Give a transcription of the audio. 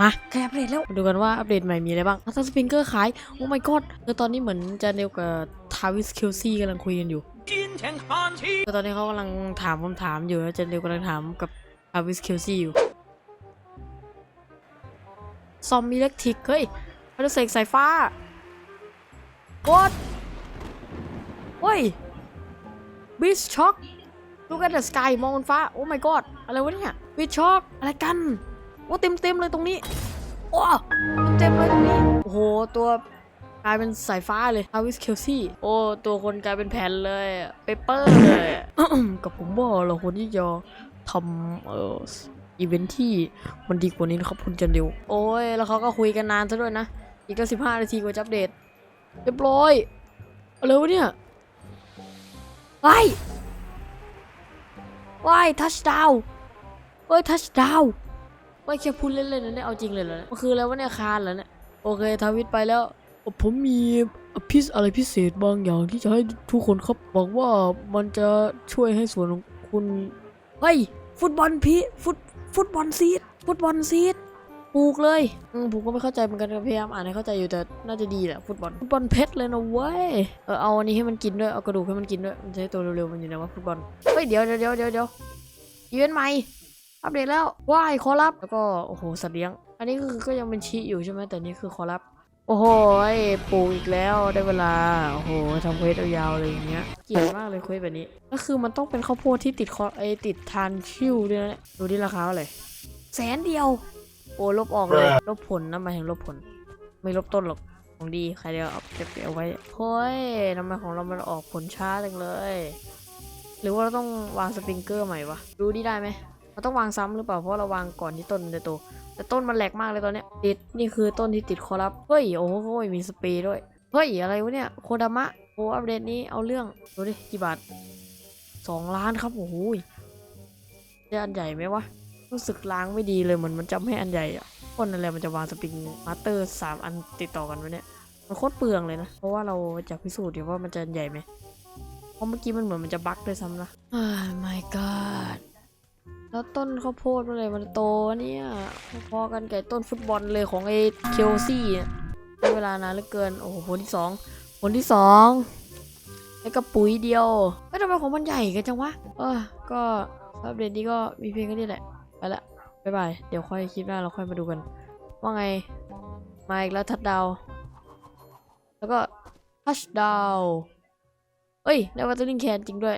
มาแกอัปเดตแล้วดูกันว่าอัปเดตใหม่มีอะไรบ้างอัลตสปิงเกอร์ขาย โอ้ my god คือตอนนี้เหมือนจะเร็วกับทาวิสคิลซี่กำลังคุยกันอยู่คือตอนนี้เขากำลังถามคำถามอยู่นะเจนเร็วกำลังถามกับทาวิสคิลซี่อยู่ ซอมมีเล็กทิก เฮ้ยพลังเสกสายฟ้ากดเฮ้ยบิชช็อก ลูกแอตเดอะสกายมองบนฟ้า โอ้ my god อะไรวะเนี่ยบิชช็อก อะไรกัน อ้เต็มเต็มๆเลยตรงนี้โอ้เต็มเลยตรงนี้โอ้โหตัวกลายเป็นสายฟ้าเลยทาวิสเคลซี่ โอ้ตัวคนกลายเป็นแผ่นเลยเปเปอร์เลยกับผมบอกเราคนที่จะทำเอออีเวนท์ที่มันดีกว่านี้นะครับคุณจันเดียวโอ้ยแล้วเขาก็คุยกันนานซะด้วยนะ อีกก็สิบห้านาทีกว่าจะอัปเดต เรียบร้อยอะไรวะเนี่ยว้ายว้ายทัชดาวเฮ้ยทัชดาว ไม่แค่พูดเล่นๆนะเนี่ยเอาจริงเลยเหรอเนี่ยมันคืออะไรวะเนี่ยคานเหรอเนี่ยโอเคทวิตไปแล้ว ผมมีพิสอะไรพิเศษบางอย่างที่จะให้ทุกคนครับหวังว่ามันจะช่วยให้ส่วนของคุณเฮ้ยฟุตบอลพีฟุตฟุตบอลซีดฟุตบอลซีดปลูกเลยอืมผมก็ไม่เข้าใจเหมือนกันพยายามอ่านให้เข้าใจอยู่แต่น่าจะดีแหละฟุตบอลฟุตบอลเพชรเลยนะเว้ยเออเอาอันนี้ให้มันกินด้วยเอากระดูกให้มันกินด้วยมันจะให้ตัวเร็วๆมันอยู่ไหนวะฟุตบอลเฮ้ยเดี๋ยวเดี๋ยวเดี๋ยวเดี๋ยวเดี๋ยวอีเวนต์ใหม่ อัปเดตแล้วว้ายขอรับแล้วก็โอ้โหสัตว์เลี้ยง อันนี้คือก็ยังเป็นชีอยู่ใช่ไหมแต่นี่คือขอรับโอ้โหยปลูกอีกแล้วได้เวลาโอ้โหทำเควสยาวๆเลยอย่างเงี้ยเกลียดมากเลยเควสแบบนี้ ก็คือมันต้องเป็นข้าวโพดที่ติดคอไอติดทานชิวด้วยนะเนี่ยดูที่ราคาเท่าไหร่แสนเดียว โอ้ลบออกเลยลบผลนะหมายถึงลบผล ไม่ลบต้นหรอกของดีใครเดียวเอาเก็บเอาไว้เฮ้ยทำไมของเรามันออกผลช้าจังเลย หรือว่าเราต้องวางสปริงเกอร์ใหม่วะดูนี่ได้ไหม เราต้องวางซ้ำหรือเปล่าเพราะเราวางก่อนที่ต้นมันจะโตแต่ต้นมันแหลกมากเลยตอนเนี้ยติดนี่คือต้นที่ติดคอรับเฮ้ยโอ้โหมีสเปรย์ด้วยเฮ้ยอะไรวะเนี่ยโคดามะโอ้อัปเดตนี้เอาเรื่องดูดิกี่บาทสองล้านครับโอ้โหจะอันใหญ่ไหมวะรู้สึกล้างไม่ดีเลยเหมือนมันจำให้อันใหญ่อะคนอะไรมันจะวางสปริงมาสเตอร์สามอันติดต่อกันวะเนี่ยมันโคตรเปลืองเลยนะ เพราะว่าเราจะพิสูจน์อยู่ว่ามันจะอันใหญ่ไหมเพราะเมื่อกี้มันเหมือนมันจะบั๊กด้วยซ้ำนะ Oh my god แล้วต้นข้าวโพดเมื่อไหรมันโตเนี่ยพอกันไก่ต้นฟุตบอลเลยของไอ้เคลซี่เนี่ยใช้เวลานานเหลือเกิน โอ้โหผลที่สองผลที่สองแล้วก็ปุ๋ยเดียวไม่ทำไมของมันใหญ่กันจังวะ เออ ก็อัปเดตนี้ก็มีเพียงแค่นี้แหละ ไปละบ๊ายบาย เดี๋ยวค่อยคลิปหน้าเราค่อยมาดูกัน ว่าไง มาอีกแล้วทัดดาว แล้วก็ทัชดาว เอ้ยได้วัตเตอร์ลิงแคนจริงด้วย